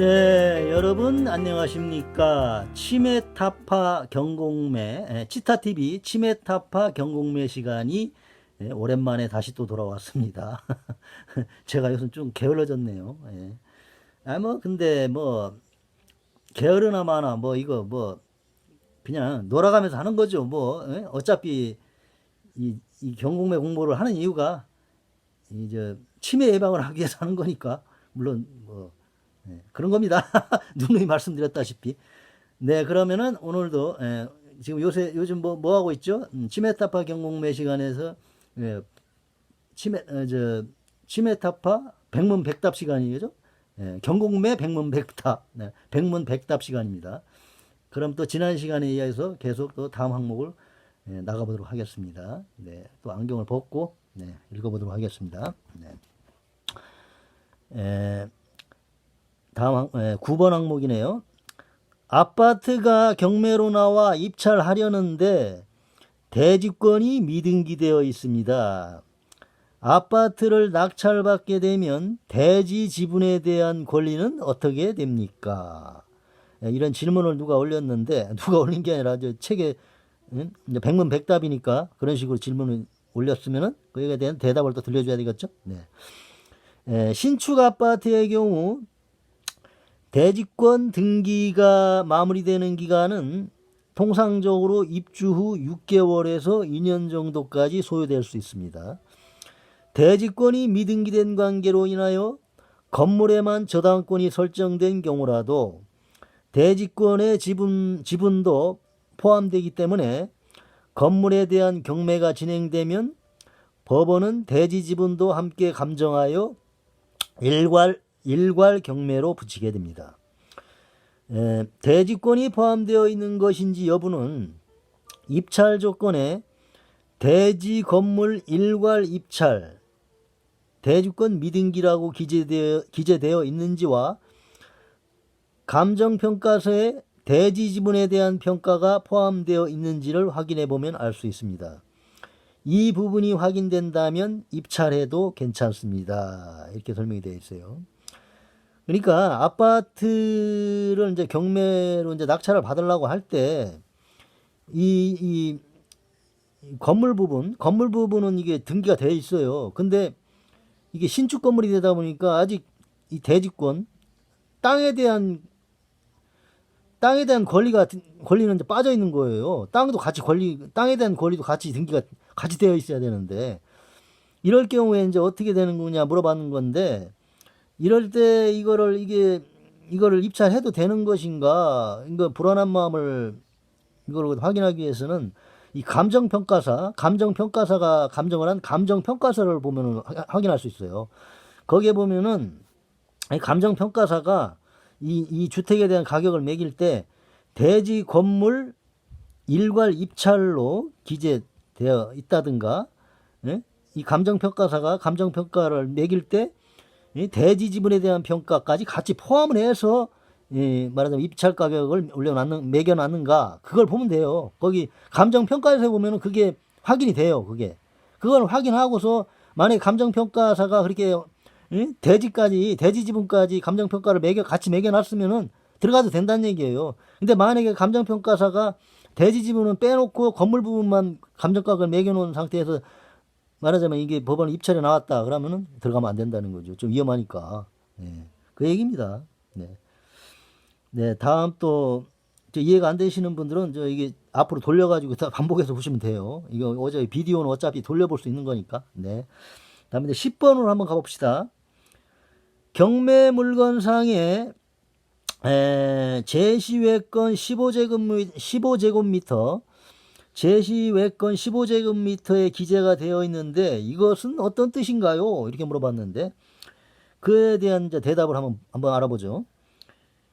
네, 여러분 안녕하십니까? 치메타파 경공매, 에, 치타TV 치메타파 경공매 시간이 예, 오랜만에 다시 또 돌아왔습니다. 제가 요즘 좀 게을러졌네요. 예. 아, 뭐, 근데 뭐, 게으르나 마나 뭐, 이거 뭐, 그냥 놀아가면서 하는 거죠. 뭐, 예? 어차피 이, 이 경공매 공부를 하는 이유가 이제 치매 예방을 하기 위해서 하는 거니까, 물론 뭐, 네, 그런 겁니다. 누누이 말씀드렸다시피. 네, 그러면은 오늘도 예, 지금 요새 요즘 뭐, 뭐 하고 있죠? 음, 치메타파 경공매 시간에서 예, 치메 어, 저 치메타파 백문백답 시간이죠? 예, 경공매 백문백답, 네, 백문백답 시간입니다. 그럼 또 지난 시간에 이어서 계속 또 다음 항목을 예, 나가보도록 하겠습니다. 네, 또 안경을 벗고 네, 읽어보도록 하겠습니다. 네. 에, 다음 항, 에, 9번 항목이네요. 아파트가 경매로 나와 입찰하려는데 대지권이 미등기되어 있습니다. 아파트를 낙찰받게 되면 대지 지분에 대한 권리는 어떻게 됩니까? 예, 이런 질문을 누가 올렸는데 누가 올린 게 아니라 저 책에 백문백답이니까 그런 식으로 질문을 올렸으면은 그에 대한 대답을 또 들려줘야 되겠죠. 네. 에, 신축 아파트의 경우 대지권 등기가 마무리되는 기간은 통상적으로 입주 후 6개월에서 2년 정도까지 소요될 수 있습니다. 대지권이 미등기된 관계로 인하여 건물에만 저당권이 설정된 경우라도 대지권의 지분, 지분도 포함되기 때문에 건물에 대한 경매가 진행되면 법원은 대지 지분도 함께 감정하여 일괄 일괄 경매로 붙이게 됩니다. 에, 대지권이 포함되어 있는 것인지 여부는 입찰 조건에 대지 건물 일괄 입찰 대주권 미등기라고 기재되어, 기재되어 있는지와 감정평가서에 대지 지분에 대한 평가가 포함되어 있는지를 확인해 보면 알 수 있습니다. 이 부분이 확인된다면 입찰해도 괜찮습니다. 이렇게 설명이 되어 있어요. 그러니까 아파트를 이제 경매로 이제 낙찰을 받으려고 할 때 이, 이 건물 부분, 건물 부분은 이게 등기가 되어 있어요. 근데 이게 신축 건물이 되다 보니까 아직 이 대지권, 땅에 대한 땅에 대한 권리가 권리는 이제 빠져 있는 거예요. 땅도 같이 권리 땅에 대한 권리도 같이 등기가 같이 되어 있어야 되는데 이럴 경우에 이제 어떻게 되는 거냐 물어봤는 건데 이럴 때 이거를 이게 이거를 입찰해도 되는 것인가 이거 불안한 마음을 이걸 확인하기 위해서는 이 감정 평가사 감정 평가사가 감정을 한 감정 평가서를 보면은 확인할 수 있어요. 거기에 보면은 이 감정 평가사가 이, 이 주택에 대한 가격을 매길 때 대지 건물 일괄 입찰로 기재되어 있다든가 예? 이 감정평가사가 감정평가를 매길 때 대지 지분에 대한 평가까지 같이 포함을 해서 예, 말하자면 입찰 가격을 올려놨는 매겨놨는가 그걸 보면 돼요. 거기 감정 평가에서 보면은 그게 확인이 돼요. 그게 그걸 확인하고서 만약에 감정 평가사가 그렇게 응? 대지까지 대지 지분까지 감정 평가를 매겨 같이 매겨 놨으면은 들어가도 된다는 얘기예요. 근데 만약에 감정 평가사가 대지 지분은 빼놓고 건물 부분만 감정가격을 매겨 놓은 상태에서 말하자면 이게 법원 입찰에 나왔다 그러면은 들어가면 안 된다는 거죠. 좀 위험하니까. 네. 그 얘기입니다. 네. 네, 다음 또 이해가 안 되시는 분들은 저 이게 앞으로 돌려가지고 다 반복해서 보시면 돼요. 이거 어제 비디오는 어차피 돌려볼 수 있는 거니까. 네. 다음에 이제 10번으로 한번 가봅시다. 경매 물건상에 에, 제시외권 15제곱, 15제곱미터, 제시외권 15제곱미터에 기재가 되어 있는데 이것은 어떤 뜻인가요? 이렇게 물어봤는데 그에 대한 대답을 한번, 한번 알아보죠.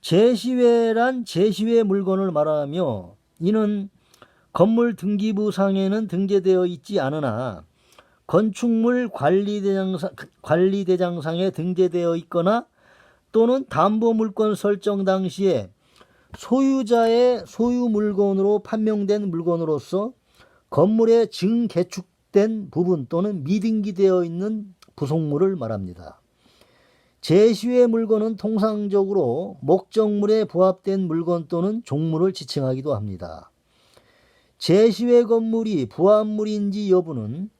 제시외란 제시외 물건을 말하며 이는 건물 등기부 상에는 등재되어 있지 않으나 건축물 관리대장상, 관리대장상에 등재되어 있거나 또는 담보물권 설정 당시에 소유자의 소유 물건으로 판명된 물건으로서 건물에 증개축된 부분 또는 미등기 되어 있는 부속물을 말합니다. 제시의 물건은 통상적으로 목적물에 부합된 물건 또는 종물을 지칭하기도 합니다. 제시의 건물이 부합물인지 여부는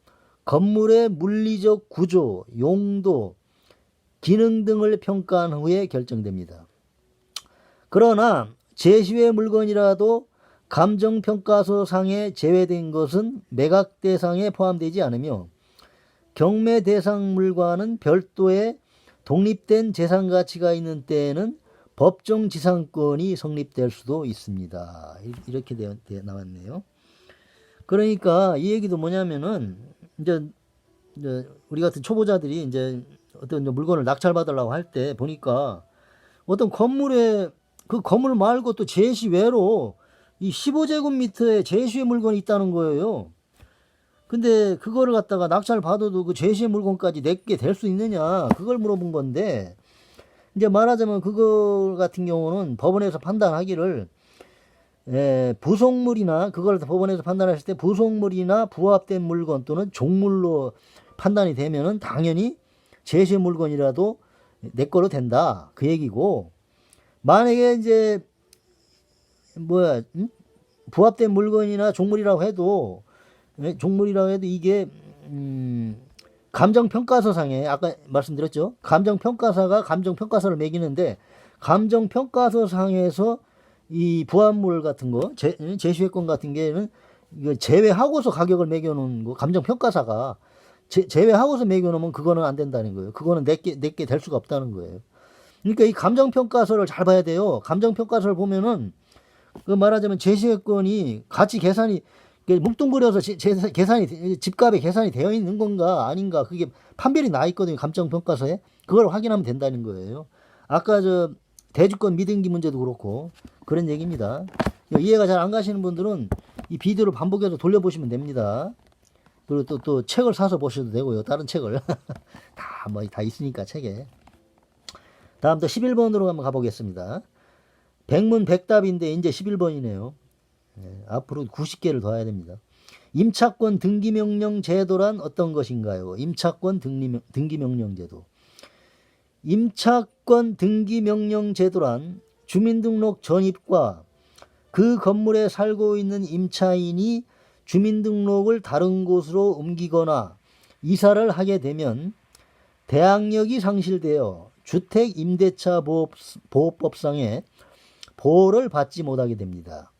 건물의 물리적 구조, 용도, 기능 등을 평가한 후에 결정됩니다. 그러나 제시의 물건이라도 감정평가서 상에 제외된 것은 매각 대상에 포함되지 않으며 경매 대상 물과는 별도의 독립된 재산 가치가 있는 때에는 법정 지상권이 성립될 수도 있습니다. 이렇게 되어, 되어 나왔네요. 그러니까 이 얘기도 뭐냐면은 이제, 우리 같은 초보자들이 이제 어떤 물건을 낙찰받으려고 할 때 보니까 어떤 건물에 그 건물 말고 또 제시 외로 이 15제곱미터에 제시의 물건이 있다는 거예요. 근데 그거를 갖다가 낙찰 받아도 그 제시의 물건까지 내게 될 수 있느냐 그걸 물어본 건데 이제 말하자면 그거 같은 경우는 법원에서 판단하기를 에, 부속물이나 그걸 법원에서 판단했을 때 부속물이나 부합된 물건 또는 종물로 판단이 되면은 당연히 제시 물건이라도 내 거로 된다 그 얘기고 만약에 이제 뭐야 음? 부합된 물건이나 종물이라고 해도 예, 종물이라고 해도 이게 음, 감정평가서상에 아까 말씀드렸죠? 감정평가사가 감정평가서를 매기는데 감정평가서상에서 이 부합물 같은 거 제, 제시회권 같은 게는 이거 제외하고서 가격을 매겨놓은 거 감정평가사가 제, 제외하고서 매겨놓으면 그거는 안 된다는 거예요. 그거는 내게 내게 될 수가 없다는 거예요 그러니까 이 감정평가서를 잘 봐야 돼요. 감정평가서를 보면은 그 말하자면 제시회권이 가치 계산이 뭉뚱그려서 계산이 집값에 계산이 되어 있는 건가 아닌가 그게 판별이 나 있거든요 감정평가서에. 그걸 확인하면 된다는 거예요. 아까 저 대주권 미등기 문제도 그렇고 그런 얘기입니다. 이해가 잘 안 가시는 분들은 이 비디오를 반복해서 돌려보시면 됩니다. 그리고 또, 또 책을 사서 보셔도 되고요 다른 책을. 다 뭐다 있으니까 책에 다음 또 11번으로 한번 가보겠습니다 백문 백답인데 이제 11번이네요. 네, 앞으로 90개를 더 해야 됩니다. 임차권 등기명령 제도란 어떤 것인가요? 임차권 등기, 등기명령 제도. 임차권 등기명령 제도란 주민등록 전입과 그 건물에 살고 있는 임차인이 주민등록을 다른 곳으로 옮기거나 이사를 하게 되면 대항력이 상실되어 주택 임대차 보호법상의 보호를 받지 못하게 됩니다.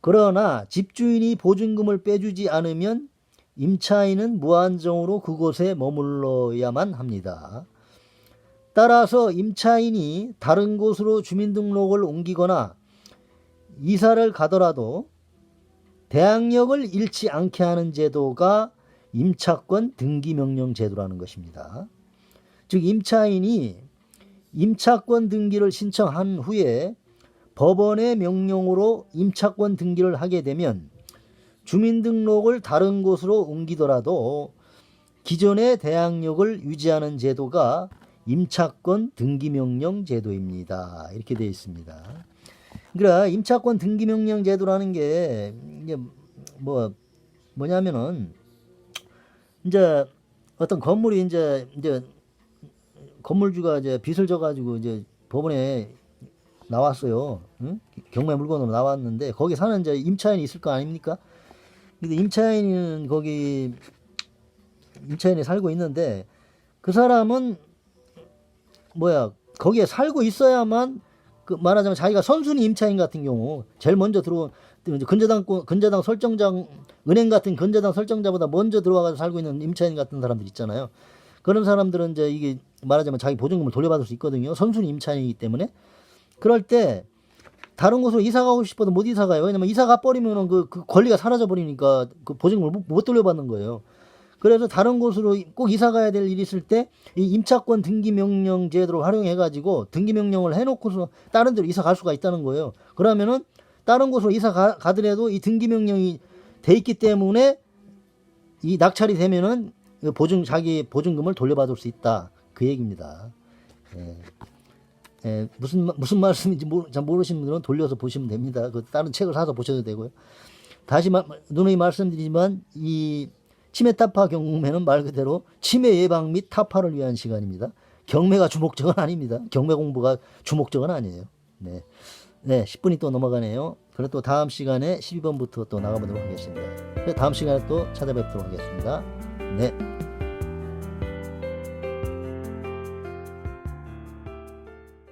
그러나 집주인이 보증금을 빼주지 않으면 임차인은 무한정으로 그곳에 머물러야만 합니다. 따라서 임차인이 다른 곳으로 주민등록을 옮기거나 이사를 가더라도 대항력을 잃지 않게 하는 제도가 임차권 등기명령 제도라는 것입니다. 즉 임차인이 임차권 등기를 신청한 후에 법원의 명령으로 임차권 등기를 하게 되면 주민등록을 다른 곳으로 옮기더라도 기존의 대항력을 유지하는 제도가 임차권 등기명령 제도입니다. 이렇게 되어 있습니다. 그러니까 임차권 등기명령 제도라는 게 이제 뭐 뭐냐면은 이제 어떤 건물이 이제 이제 건물주가 이제 빚을 져가지고 이제 법원에 나왔어요. 응? 경매 물건으로 나왔는데 거기 사는 이제 임차인이 있을 거 아닙니까? 근데 임차인은 거기 임차인이 살고 있는데 그 사람은 뭐야 거기에 살고 있어야만 그 말하자면 자기가 선순위 임차인 같은 경우 제일 먼저 들어온 근저당 근저당 설정장 은행 같은 근저당 설정자보다 먼저 들어와서 살고 있는 임차인 같은 사람들 있잖아요. 그런 사람들은 이제 이게 말하자면 자기 보증금을 돌려받을 수 있거든요. 선순위 임차인이기 때문에 그럴 때 다른 곳으로 이사 가고 싶어도 못 이사 가요. 왜냐면 이사 가 버리면은 그, 그 권리가 사라져 버리니까 그 보증금을 못, 못 돌려받는 거예요. 그래서 다른 곳으로 꼭 이사 가야 될 일이 있을 때 이 임차권 등기 명령 제도를 활용해 가지고 등기 명령을 해 놓고서 다른 데로 이사 갈 수가 있다는 거예요. 그러면은 다른 곳으로 이사 가, 가더라도 이 등기 명령이 돼 있기 때문에 이 낙찰이 되면은 그 보증 자기 보증금을 돌려받을 수 있다. 그 얘기입니다. 예. 예, 무슨 무슨 말씀인지 모르, 잘 모르시는 분들은 돌려서 보시면 됩니다. 그 다른 책을 사서 보셔도 되고요. 다시 마, 누누이 말씀드리지만 이 치매 타파 경매는 말 그대로 치매 예방 및 타파를 위한 시간입니다. 경매가 주목적은 아닙니다. 경매 공부가 주목적은 아니에요. 네. 네, 10분이 또 넘어가네요. 그럼 또 다음 시간에 12번부터 또 나가보도록 하겠습니다. 다음 시간에 또 찾아뵙도록 하겠습니다. 네.